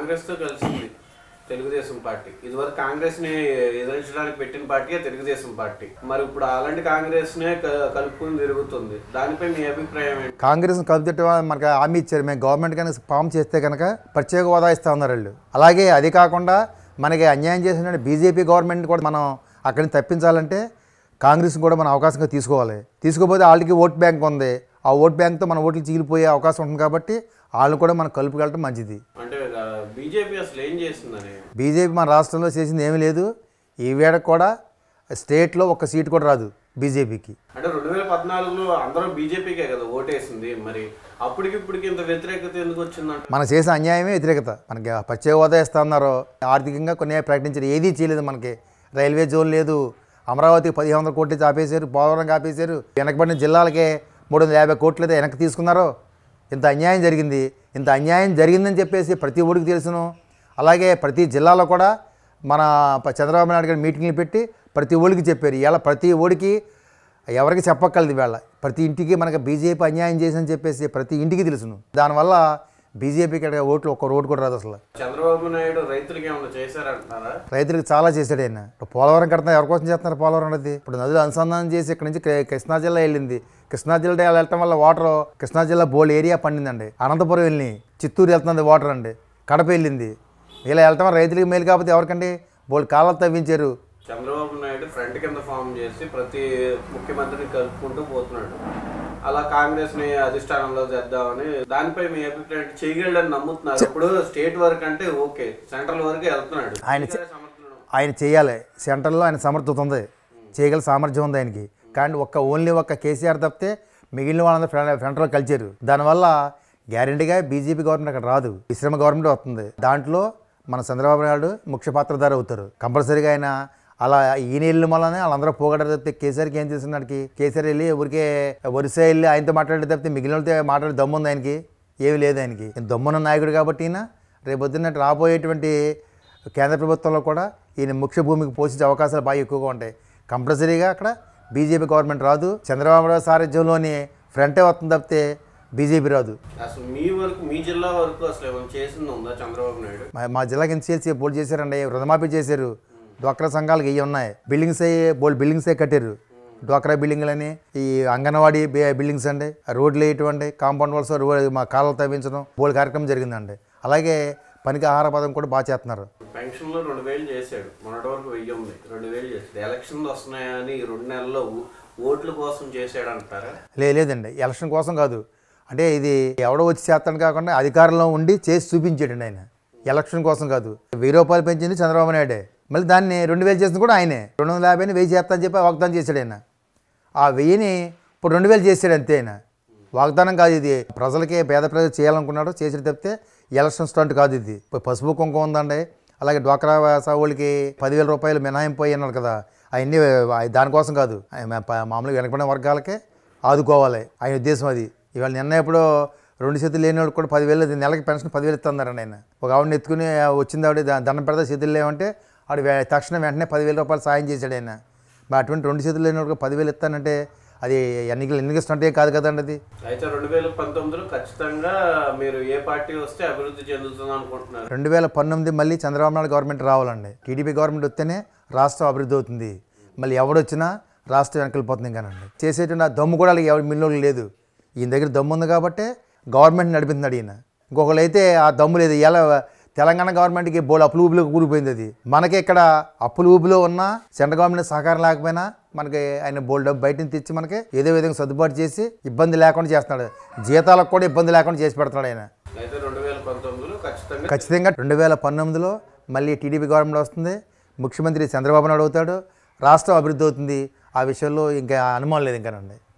కాంగ్రెస్తో కలిసింది తెలుగుదేశం పార్టీ. ఇదివరకు కాంగ్రెస్ని ఎదిరించడానికి పెట్టిన పార్టీ తెలుగుదేశం పార్టీ. మరి ఇప్పుడు అలాంటి కాంగ్రెస్ నే కలుపుకుని తిరుగుతుంది. దానిపై మీ అభిప్రాయం ఏంటి? కాంగ్రెస్ని కలుపుతుంటే మనకి హామీ ఇచ్చారు. మేము గవర్నమెంట్ కనుక ఫామ్ చేస్తే కనుక ప్రత్యేక హోదా ఇస్తా ఉన్నారు వాళ్ళు. అలాగే అది కాకుండా మనకి అన్యాయం చేసిన బీజేపీ గవర్నమెంట్ కూడా మనం అక్కడి నుంచి తప్పించాలంటే కాంగ్రెస్ కూడా మనం అవకాశంగా తీసుకోవాలి. తీసుకోకపోతే వాళ్ళకి ఓట్ బ్యాంక్ ఉంది. ఆ ఓట్ బ్యాంక్తో మన ఓట్లు చీలిపోయే అవకాశం ఉంటుంది కాబట్టి వాళ్ళని కూడా మనం కలుపుకెళ్ళటం మంచిది. బీజేపీ అసలు ఏం చేస్తుందని? బీజేపీ మన రాష్ట్రంలో చేసింది ఏమీ లేదు. ఈ వేళ కూడా స్టేట్లో ఒక్క సీట్ కూడా రాదు బీజేపీకి. అంటే రెండు వేల పద్నాలుగులో అందరూ బీజేపీకే కదా ఓటేసింది. మరి అప్పటికి ఇప్పటికి ఇంత వ్యతిరేకత ఎందుకు వచ్చిందంట? మనం చేసిన అన్యాయమే వ్యతిరేకత. మనకి ప్రత్యేక హోదా ఇస్తా ఉన్నారు ఆర్థికంగా కొన్ని ప్రకటించారు. ఏదీ చేయలేదు మనకి. రైల్వే జోన్ లేదు. అమరావతి పదిహేను వందల కోట్లు ఆపేశారు పోలవరం ఆపేశారు. వెనకబడిన జిల్లాలకే మూడు వందల యాభై కోట్లు అయితే వెనక్కి తీసుకున్నారు ఇంత అన్యాయం జరిగింది ఇంత అన్యాయం జరిగిందని చెప్పేసి ప్రతి ఊరికి తెలుసును. అలాగే ప్రతి జిల్లాలో కూడా మన చంద్రబాబు నాయుడు గారు మీటింగ్లు పెట్టి ప్రతి ఊరికి చెప్పారు. ఇలా ప్రతి ఊరికి ఎవరికి చెప్పక్కర్లేదు వేళ ప్రతి ఇంటికి మనకి బీజేపీ అన్యాయం చేసిందని చెప్పేసి ప్రతి ఇంటికి తెలుసును. దానివల్ల బీజేపీకి ఇక్కడ ఓట్లు ఒక్క రోడ్డు కూడా రాదు అసలు. చంద్రబాబు నాయుడు రైతులకి ఏమైనా చేశారంటున్నారా? రైతులకు చాలా చేశాడు ఆయన. ఇప్పుడు పోలవరం కడుతున్నారు ఎవరి కోసం చేస్తున్నారు పోలవరం అనేది? ఇప్పుడు నదులు అనుసంధానం చేసి ఇక్కడ నుంచి కృష్ణా జిల్లా వెళ్ళింది. కృష్ణా జిల్లా వెళ్ళటం వల్ల వాటర్ కృష్ణా జిల్లా బోల్డ్ ఏరియా పండిందండి. అనంతపురం వెళ్ళి చిత్తూరు వెళ్తుంది వాటర్ అండి. కడప వెళ్ళింది. ఇలా వెళ్ళటం వల్ల రైతులకు మేలు కాకపోతే ఎవరికండి? బోల్డ్ కాలాలు తవ్వించారు. చంద్రబాబు నాయుడు ఫ్రంట్ కింద ఫామ్ చేసి ప్రతి ముఖ్యమంత్రిని కలుపుకుంటూ పోతున్నాడు. అలా కాంగ్రెస్ని అధిష్టానంలో తెద్దామని దానిపై మీ అభిప్రాయం ఏంటి? చేయగలడని నమ్ముతున్నారు. ఇప్పుడు స్టేట్ వరకు అంటే ఓకే. సెంట్రల్ వరకు వెళ్తున్నాడు. ఆయన. ఆయన చేయాలి. సెంటర్లో ఆయన సమర్థత ఉంది. చేయగల సామర్థ్యం ఉంది ఆయనకి. కానీ ఒక్క ఓన్లీ ఒక్క కేసీఆర్ తప్పితే మిగిలిన వాళ్ళందరూ ఫ్రంట్లో కలిచారు. దానివల్ల గ్యారెంటీగా బీజేపీ గవర్నమెంట్ అక్కడ రాదు. విశ్రమ గవర్నమెంట్ వస్తుంది. దాంట్లో మన చంద్రబాబు నాయుడు ముఖ్య పాత్రధారి అవుతారు. కంపల్సరీగా ఆయన అలా ఈయన వెళ్ళిన వల్లనే వాళ్ళందరూ పోగొట్టారు తప్పితే కేసీఆర్కి ఏం చేసింది వాడికి కేసీఆర్ వెళ్ళి ఊరికే వరుస వెళ్ళి ఆయనతో మాట్లాడే తప్పితే మిగిలిన వాళ్ళతో మాట్లాడే దమ్ము ఉంది ఆయనకి? ఏమీ లేదు ఆయనకి. దమ్మున్న నాయకుడు కాబట్టి ఈయన రేపొద్దున రాబోయేటువంటి కేంద్ర ప్రభుత్వంలో కూడా ఈయన ముఖ్య భూమికి పోషించే అవకాశాలు బాగా ఎక్కువగా ఉంటాయి. కంపల్సరీగా అక్కడ బీజేపీ గవర్నమెంట్ రాదు. చంద్రబాబు సారథ్యంలోని ఫ్రంటే వస్తుంది తప్పితే బీజేపీ రాదు. అసలు మీ వరకు మీ జిల్లా వరకు అసలు చేసింది ఉందా చంద్రబాబు నాయుడు? మా జిల్లాకి చేసి బోల్డ్ చేశారండి రుణమాఫీ చేశారు. డ్వాక్రా సంఘాలకు ఇవి ఉన్నాయి. బిల్డింగ్స్ అయ్యి బోల్డ్ బిల్డింగ్స్ కట్టారు డ్వాక్రా బిల్డింగ్లని ఈ అంగన్వాడీ బిల్డింగ్స్ అండి రోడ్లు వేయటండి కాంపౌండ్ వాల్స్ రో- మా కాలువలు తవ్వించడం బోల్డ్ కార్యక్రమం జరిగిందండి. అలాగే పనికి ఆహార పదం కూడా బాగా చేస్తున్నారు. పెన్షన్లో రెండు వేలు చేశాడు. మొన్నటి వరకు వెయ్యి ఉంది. రెండు వేలు చేశాడు. ఎలక్షన్లు వస్తున్నాయని రెండు నెలల్లో ఓట్ల కోసం చేశాడు అంటారా? లేదండి. ఎలక్షన్ కోసం కాదు. అంటే ఇది ఎవడో వచ్చి చేస్తాడు కాకుండా అధికారంలో ఉండి చేసి చూపించాడండి ఆయన. ఎలక్షన్ కోసం కాదు. వెయ్యి రూపాయలు పెంచింది చంద్రబాబు నాయుడే. మళ్ళీ దాన్ని రెండు వేలు చేసింది కూడా ఆయనే. రెండు వందల యాభైని వెయ్యి చేస్తా అని చెప్పి వాగ్దానం చేశాడు ఆయన. ఆ వెయ్యిని ఇప్పుడు రెండు వేలు చేశాడు అంతే ఆయన. వాగ్దానం కాదు ఇది. ప్రజలకి పేద ప్రజలు చేయాలనుకున్నాడు చేసిన తప్పితే ఎలక్షన్ స్టంట్ కాదు ఇది. పసుపు కుంకుమ ఉందండి. అలాగే డ్వాక్రా సాగులకి పదివేల రూపాయలు మినహాయింపు అయ్యి అన్నాడు కదా. అవన్నీ దానికోసం కాదు. మామూలుగా వెనకబడిన వర్గాలకే ఆదుకోవాలి. ఆయన ఉద్దేశం అది. ఇవాళ నిన్న ఎప్పుడో రెండు చేతులు లేని వాడు కూడా పదివేలు నెలకి పెన్షన్ పదివేలు ఇస్తున్నారండి ఆయన. ఒక ఆవిడని ఎత్తుకుని వచ్చింది ఆవిడ దండం పెడతా చేతులు లేవంటే ఆవిడ వే- తక్షణం వెంటనే పదివేల రూపాయలు సాయం చేశాడు ఆయన. మరి అటువంటి రెండు చేతులు లేని వాడికి పదివేలు ఇస్తానంటే అది ఎన్నికలు ఏం కాదు కదండి అది. అయితే రెండు వేల పంతొమ్మిదిలో ఖచ్చితంగా మీరు ఏ పార్టీ వస్తే అభివృద్ధి చెందుతుంది అనుకుంటున్నారు? రెండు వేల పంతొమ్మిది మళ్ళీ చంద్రబాబు నాయుడు గవర్నమెంట్ రావాలండి. టీడీపీ గవర్నమెంట్ వస్తేనే రాష్ట్రం అభివృద్ధి అవుతుంది. మళ్ళీ ఎవడొచ్చినా రాష్ట్రం వెనకెళ్ళిపోతుంది కానండి చేసేటువంటి ఆ దమ్ము కూడా వాళ్ళకి ఎవరి మిల్లు లేదు. ఈయన దగ్గర దమ్ము ఉంది కాబట్టి గవర్నమెంట్ నడిపిస్తున్నాడు ఈయన. ఇంకొకళ్ళు అయితే ఆ దమ్ము లేదు. ఇలా తెలంగాణ గవర్నమెంట్కి బోల్ అప్పులు ఊపిలో కూలిపోయింది అది. మనకి ఇక్కడ అప్పులు ఊపిలో ఉన్నా సెంట్రల్ గవర్నమెంట్ సహకారం లేకపోయినా మనకి ఆయన బోల్ డబ్బు బయట నుంచి తెచ్చి మనకి ఏదో విధంగా సర్దుబాటు చేసి ఇబ్బంది లేకుండా చేస్తున్నాడు. జీతాలకు కూడా ఇబ్బంది లేకుండా చేసి పెడుతున్నాడు ఆయన. ఖచ్చితంగా రెండు వేల పంతొమ్మిదిలో మళ్ళీ టీడీపీ గవర్నమెంట్ వస్తుంది. ముఖ్యమంత్రి చంద్రబాబు నాయుడు అవుతాడు. రాష్ట్రం అభివృద్ధి అవుతుంది. ఆ విషయంలో ఇంకా అనుమానం లేదు ఇంకానండి